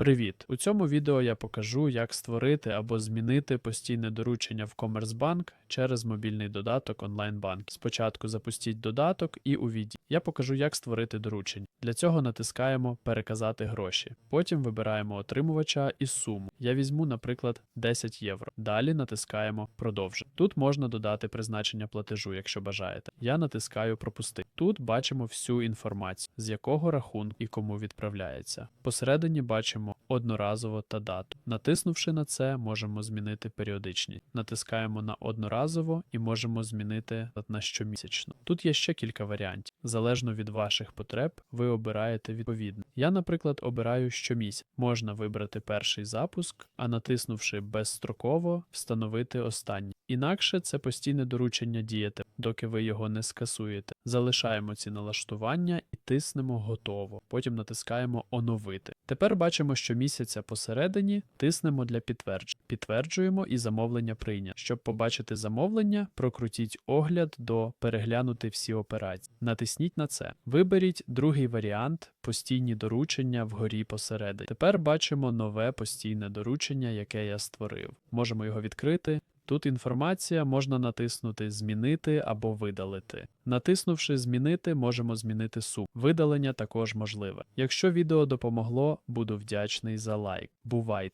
Привіт! У цьому відео я покажу, як створити або змінити постійне доручення в Commerzbank через мобільний додаток онлайн-банк. Спочатку запустіть додаток і увійдіть. Я покажу, як створити доручення. Для цього натискаємо Переказати гроші. Потім вибираємо отримувача і суму. Я візьму, наприклад, 10 євро. Далі натискаємо Продовжити. Тут можна додати призначення платежу, якщо бажаєте. Я натискаю Пропусти. Тут бачимо всю інформацію, з якого рахунку і кому відправляється. Посередині бачимо одноразово та дату. Натиснувши на це, можемо змінити періодичність. Натискаємо на одноразово і можемо змінити на щомісячно. Тут є ще кілька варіантів. Залежно від ваших потреб, ви обираєте відповідно. Я, наприклад, обираю щомісяць. Можна вибрати перший запуск, а натиснувши безстроково, встановити останній. Інакше це постійне доручення діяти, доки ви його не скасуєте. Залишаємо ці налаштування і тиснемо готово. Потім натискаємо оновити. Тепер бачимо, що місяця посередині тиснемо для підтвердження. Підтверджуємо і замовлення прийнято. Щоб побачити замовлення, прокрутіть огляд до переглянути всі операції. Натисніть на це. Виберіть другий варіант постійні доручення вгорі посередині. Тепер бачимо нове постійне доручення, яке я створив. Можемо його відкрити. Тут інформація можна натиснути Змінити або видалити. Натиснувши Змінити, можемо змінити сум. Видалення також можливе. Якщо відео допомогло, буду вдячний за лайк. Бувайте!